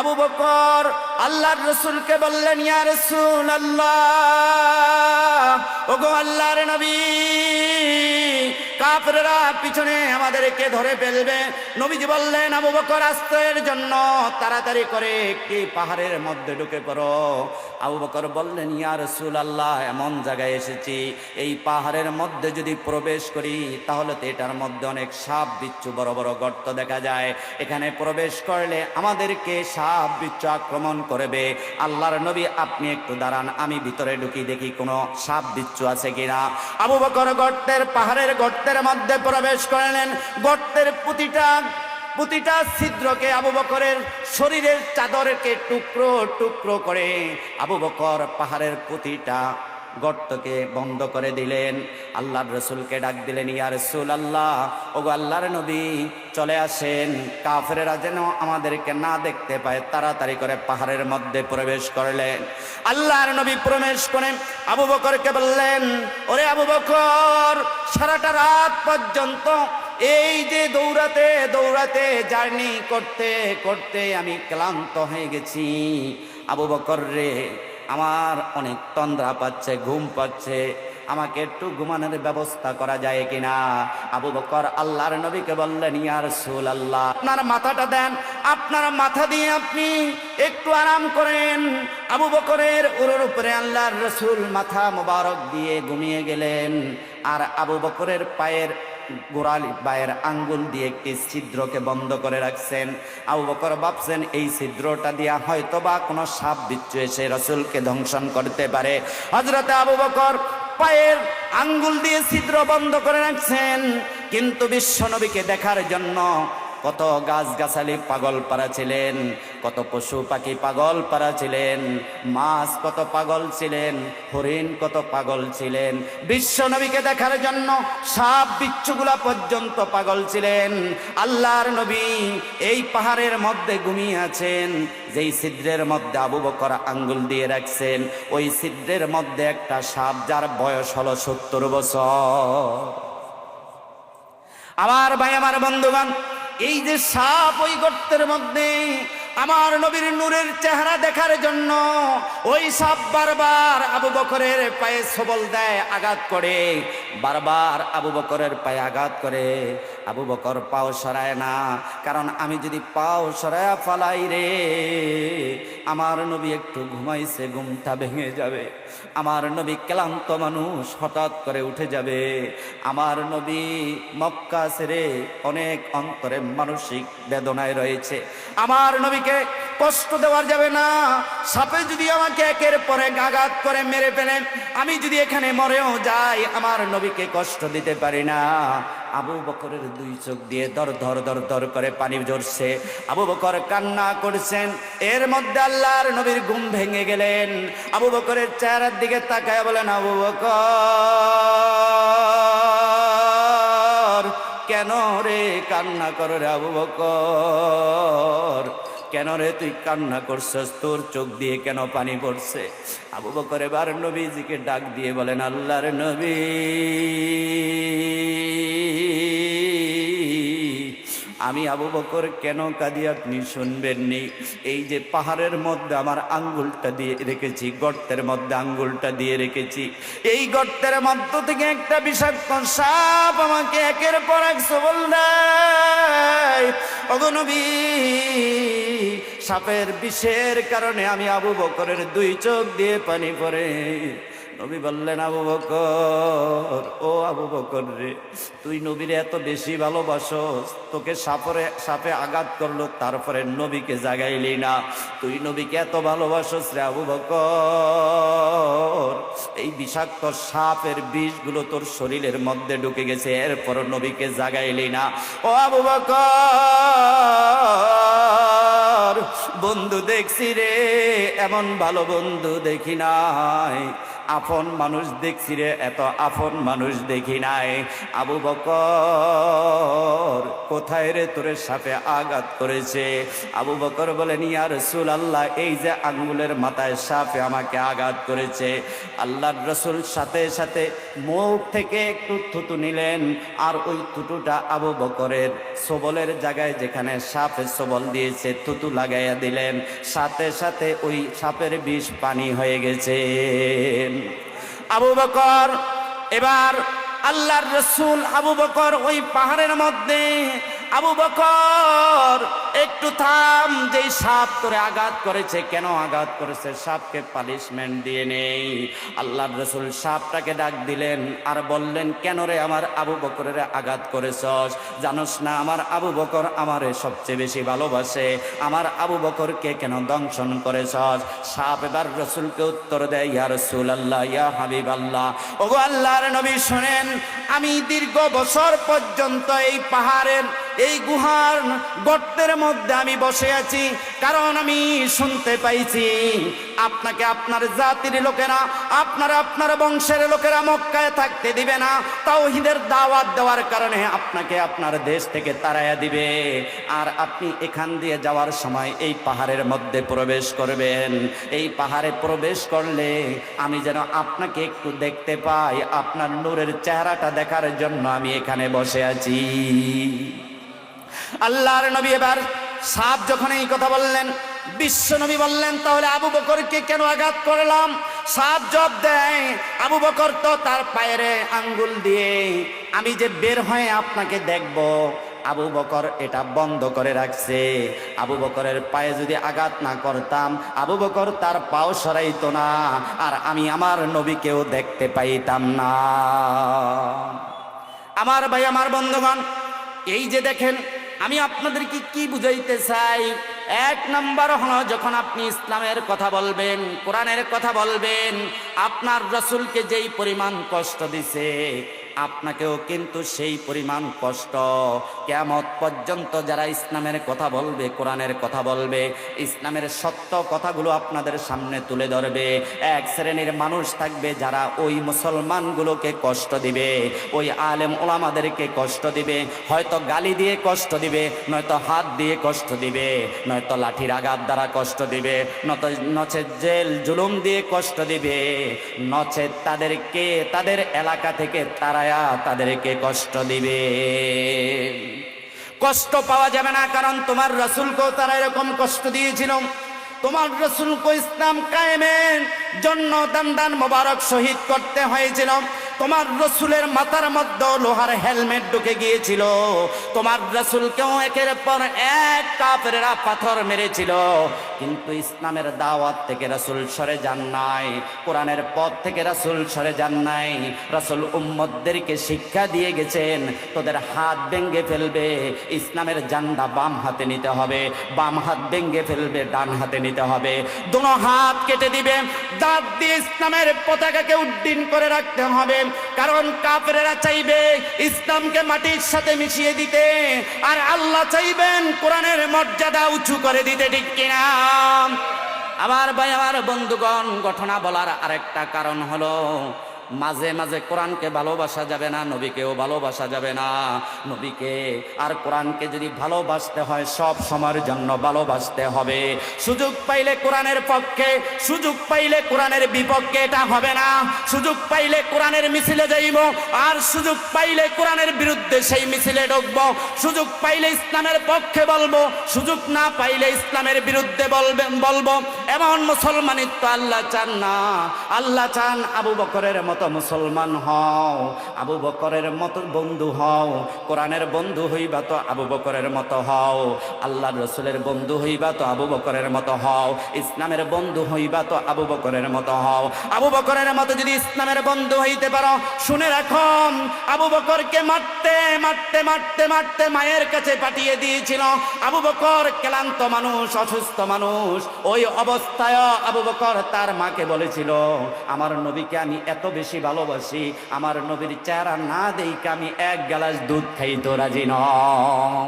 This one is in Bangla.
আবু বকর আল্লাহর রসুলকে বললেন ইয়া রসুল আল্লাহ ওগো আল্লাহর নবী কাফেররা পিছনে আমাদেরকে ধরে ফেলবে। নবীজি বললেন, আবু বকর, আশ্রয়ের জন্য তাড়াতাড়ি করে একটি পাহাড়ের মধ্যে ঢুকে পড়ো। আবু বকর বললেন, ইয়া রসুল আল্লাহ এমন জায়গায় এসেছি, এই পাহাড়ের মধ্যে যদি প্রবেশ করি, তাহলে তো এটার মধ্যে অনেক সাপ বিচ্ছু, বড় বড় গর্ত দেখা যায়। এখানে প্রবেশ করলে আমাদেরকে সাপ বিচ্ছু আক্রমণ করবে। আল্লাহর নবী, আপনি একটু দাঁড়ান, আমি ভিতরে ঢুকি দেখি কোনো সাপ বিচ্ছু আছে কিনা। আবু বকর গর্তের, পাহাড়ের গর্তের মধ্যে প্রবেশ করলেন গর্তের প্রতিটা প্রতিটা ছিদ্রকে আবু বকরের শরীরের চাদরকে টুকরো টুকরো করে আবু বকর পাহাড়ের প্রতিটা গর্তকে বন্ধ করে দিলেন। আল্লাহর রসুলকে ডাক দিলেন, ইয়া রসুল আল্লাহ ও আল্লাহর নবী, চলে আসেন। কাফেরা যেন আমাদেরকে না দেখতে পায়, তাড়াতাড়ি করে পাহাড়ের মধ্যে প্রবেশ করলেন। আল্লাহর নবী প্রবেশ করেন আবু বকরকে বললেন, ওরে আবু বকর, সারাটা রাত পর্যন্ত এই যে দৌড়াতে দৌড়াতে জার্নি করতে করতে আমি ক্লান্ত হয়ে গেছি। আবু বকর রে আমার অনেক তন্দ্রা পাচ্ছে, ঘুম পাচ্ছে। আমাকে একটু ঘুমানোর ব্যবস্থা করা যায় কিনা? আবু বকর আল্লাহর নবীকে বললেন ইয়ার সুল আল্লাহ আপনার মাথাটা দেন। আপনার মাথা দিয়ে আপনি একটু আরাম করেন। আবু বকরের উরুর উপরে আল্লাহর রসুল মাথা মোবারক দিয়ে ঘুমিয়ে গেলেন। আর আবু বকরের পায়ের গোড়ালি পায়ের আঙ্গুল দিয়ে একটি ছিদ্রকে বন্ধ করে রাখছেন। আবু বকর ভাবছেন, এই ছিদ্রটা দিয়া হয়তো বা কোনো সাপ বিচ্ছু এসে রসুলকে ধ্বংসন করতে পারে। হজরতে আবু বকর পায়ের আঙ্গুল দিয়ে ছিদ্র বন্ধ করে রাখছেন, কিন্তু বিশ্বনবীকে দেখার জন্য কত গাছ গাছালি পাগল পারা ছিলেন, কত পশু পাখি পাগল পারা ছিলেন, মাছ কত পাগল ছিলেন, হরিণ কত পাগল ছিলেন। বিশ্ব নবীকে দেখার জন্য সাপ বিচ্ছুগুলা পর্যন্ত পাগল ছিলেন। আল্লাহর নবী এই পাহাড়ের মধ্যে ঘুমিয়ে আছেন, যেই ছিদ্রের মধ্যে আবু বকর আঙ্গুল দিয়ে রাখছেন, ওই ছিদ্রের মধ্যে একটা সাপ যার বয়স হলো সত্তর বছর। আমার ভাই, আমার বন্ধুগণ এই যে সাপ ওই গর্তের মধ্যে আমার নবীর নূরের চেহারা দেখার জন্য ওই সাপ বারবার আবু বকরের পায়ে সবল দেয়, আঘাত করে। বারবার আবু বকরের পায়ে আঘাত করে। আবু বকর পাও সরায় না। কারণ আমি যদি পাও সরায়া ফালাই রে, আমার নবী একটু ঘুমাইছে, ঘুমটা ভেঙে যাবে। আমার নবী ক্লান্ত মানুষ, হঠাৎ করে উঠে যাবে। আমার নবী মক্কা ছেড়ে অনেক অন্তরে মানসিক বেদনায় রয়েছে। আমার নবীকে কষ্ট দেওয়া যাবে না। সাপে যদি আমাকে একের পরে আঘাত করে মেরে ফেলে, আমি যদি এখানে মরেও যাই, আমার নবীকে কষ্ট দিতে পারি না। আবু বকরের দুই চোখ দিয়ে দর ধর দর দর করে পানি ঝরছে। আবু বকর কান্না করছেন। এর মধ্যে আল্লাহর নবীর ঘুম ভেঙে গেলেন। আবু বকরের চেহারার দিকে তাকায় বলেন, আবু বকর, কেন রে কান্না করো রে আবু বকর? কেন রে তুই কান্না করছস? তোর চোখ দিয়ে কেন পানি পড়ছে? আবু বকর এবার নবীজিকে ডাক দিয়ে বলেন, আল্লাহর নবী আমি আবু বকর কেন কাঁদি আপনি শুনবেননি? এই যে পাহাড়ের মধ্যে আমার আঙ্গুলটা দিয়ে রেখেছি, গর্তের মধ্যে আঙ্গুলটা দিয়ে রেখেছি, এই গর্তের মধ্য থেকে একটা বিষাক্ত সাপ আমাকে একের পর এক সবল সাপের বিষের কারণে আমি আবু বকরের দুই চোখ দিয়ে পানি পড়ে। নবী বললেন, আবু বকর, ও আবু বকর রে, তুই নবীরে এত বেশি ভালোবাসস তোকে সাপরে সাপে আঘাত করল, তারপরে নবীকে জাগাইলি না। তুই নবীকে এত ভালোবাসস রে আবু বকর। এই বিষাক্ত সাপের বিষগুলো তোর শরীরের মধ্যে ঢুকে গেছে, এরপর নবীকে জাগাইলি না। ও আবু বকর বন্ধু দেখছি রে, এমন ভালো বন্ধু দেখি নাই। আপন মানুষ দেখছি রে, এত আপন মানুষ দেখি নাই। আবু বকর কোথায় রে তোরে সাপে আঘাত করেছে? আবু বকর বলেন, ইয়া রসুল আল্লাহ এই যে আঙ্গুলের মাথায় সাপে আমাকে আঘাত করেছে। আল্লাহর রসুল সাথে সাথে মুখ থেকে একটু থুতু নিলেন, আর ওই থুতুটা আবু বকরের সবলের জায়গায় যেখানে সাপে সবল দিয়েছে, থুতু লাগাইয়া দিলেন। সাথে সাথে ওই সাপের বিষ পানি হয়ে গেছে। আবু বকর, এবার আল্লাহর রসুল আবু বকর ওই পাহাড়ের মধ্যে আবু বকর, একটু থাম, যেই সাপ তোরে আঘাত করেছে, কেন আঘাত করেছে? সাপকে পানিশমেন্ট দিয়ে নেই। আল্লাহর রসুল সাপটাকে ডাক দিলেন আর বললেন, কেন রে আমার আবু বকরের আঘাত করেছস? জানোস না, আমার আবু বকর আমারে সবচেয়ে বেশি ভালোবাসে। আমার আবু বকরকে কেন দংশন করেছস? সাপ এবার রসুলকে উত্তর দেয়, ইয়া রসুল আল্লাহ ইয়া হাবিব আল্লাহ ওগো আল্লাহর নবী শোনেন, আমি দীর্ঘ বছর পর্যন্ত এই পাহাড়ের এই গুহার গর্তের মধ্যে আমি বসে আছি, কারণ আমি শুনতে পাইছি, আপনাকে আপনার জাতির লোকেরা, আপনার আপনার বংশের লোকেরা মক্কায় থাকতে দিবে না, তাওহিদের দাওয়াত দেওয়ার কারণে আপনাকে আপনার দেশ থেকে তাড়াইয়া দিবে। আর আপনি এখান দিয়ে যাওয়ার সময় এই পাহাড়ের মধ্যে প্রবেশ করবেন। এই পাহাড়ে প্রবেশ করলে আমি যেন আপনাকে একটু দেখতে পাই, আপনার নূরের চেহারাটা দেখার জন্য আমি এখানে বসে আছি। আল্লাহর নবী এবার সাপ যখন এই কথা বললেন, বিশ্ব নবী বললেন, তাহলে আবু বকরকে কেন আঘাত করলাম? সাপ জব দেয়, আবু বকর তো তার পায়ের আঙ্গুল দিয়ে, আমি যে বের হয়ে আপনাকে দেখব, আবু বকর এটা বন্ধ করে রাখছে। আবু বকরের পায়ে যদি আঘাত না করতাম, আবু বকর তার পাও সরাইতো না, আর আমি আমার নবীকেও দেখতে পাইতাম না। আমার ভাই, আমার বন্ধুগণ, এই যে দেখেন আমি আপনাদেরকে কি বুঝাইতে চাই? এক নম্বর হলো যখন আপনি ইসলামের কথা বলবেন, কোরআনের কথা বলবেন, আপনার রসুলকে যেই পরিমাণ কষ্ট দিছে আপনাকেও কিন্তু সেই পরিমাণ কষ্ট। কেমত পর্যন্ত যারা ইসলামের কথা বলবে, কোরআনের কথা বলবে, ইসলামের সত্য কথাগুলো আপনাদের সামনে তুলে ধরবে। এক শ্রেণির মানুষ থাকবে যারা ওই মুসলমানগুলোকে কষ্ট দিবে, ওই আলেম ওলামাদেরকে কষ্ট দিবে, হয়তো গালি দিয়ে কষ্ট দিবে, নয়তো হাত দিয়ে কষ্ট দিবে, নয়তো লাঠির আঘাত দ্বারা কষ্ট দিবে, নত নচে জেল, জুলুম দিয়ে কষ্ট দিবে নচে তাদেরকে, তাদের এলাকা থেকে তারায়া তাদেরকে কষ্ট দিবে। কষ্ট পাওয়া যাবে না, কারণ তোমার রসুলকেও তারা এরকম কষ্ট দিয়েছিল। তোমার রসুলকে ইসলাম কায়েমের জন্য দান মোবারক শহীদ করতে হয়েছিল। তোমার রসুলের মাথার মধ্যে লোহার হেলমেট ঢুকে গিয়েছিল। তোমার রসুলকেও একের পর এক কাপেরা পাথর মেরেছিল। কিন্তু ইসলামের দাওয়াত থেকে রসুল সরে যান নাই, কোরআনের পথ থেকে রসুল সরে যান নাই। রসুল উম্মদদেরকে শিক্ষা দিয়ে গেছেন, তোদের হাত ভেঙ্গে ফেলবে, ইসলামের জান্ডা বাম হাতে নিতে হবে, বাম হাত ভেঙ্গে ফেলবে, ডান হাতে নিতে হবে। দুনো হাত কেটে দিবে, দাঁত দিয়ে ইসলামের পতাকাকে উড্ডীন করে রাখতে হবে। কারণ কাফেরেরা চাইবে ইসলামকে মাটির সাথে মিশিয়ে দিতে। আর আল্লাহ চাইবেন কোরআনের মর্যাদা উঁচু করে দিতে, ঠিক কিনা? আবার ভাই আমার বন্ধুগণ, ঘটনা বলার আরেকটা কারণ হলো মাঝে মাঝে কোরআনকে ভালোবাসা যাবে না, নবীকেও ভালোবাসা যাবে না। নবীকে আর কোরআনকে যদি ভালোবাসতে হয়, সব সময়ের জন্য ভালোবাসতে হবে। সুযোগ পাইলে কোরআনের পক্ষে, সুযোগ পাইলে কোরআনের বিপক্ষে এটা হবে না। সুযোগ পাইলে কোরআনের মিছিলে যাইব, আর সুযোগ পাইলে কোরআনের বিরুদ্ধে সেই মিছিলে ঢুকব। সুযোগ পাইলে ইসলামের পক্ষে বলব, সুযোগ না পাইলে ইসলামের বিরুদ্ধে বলবেন বলব, এমন মুসলমানিত্ব আল্লাহ চান না। আল্লাহ চান আবু বকরের মতো মুসলমান হও, আবু বকরের মতো বন্ধু হও, কোরআনের বন্ধু হইবা তো আবু বকরের মতো হও আল্লাহ রসুলের বন্ধু হইবা তো আবু বকরের মতো হও, ইসলামের বন্ধু হইবা তো আবু বকরের মতো হও। আবু বকরের মতো যদি ইসলামের বন্ধু হইতে পারো, শুনে রাখো, আবু বকরকে মারতে মারতে মারতে মারতে মায়ের কাছে পাঠিয়ে দিয়েছিল। আবু বকর ক্লান্ত মানুষ, অসুস্থ মানুষ, ওই অবস্থায় আবু বকর তার মাকে বলেছিল, আমার নবীকে আমি এত বেশি ভালোবাসি। আমার নবীর চেহারা না দেই আমি এক গ্লাস দুধ খাইতে রাজি ন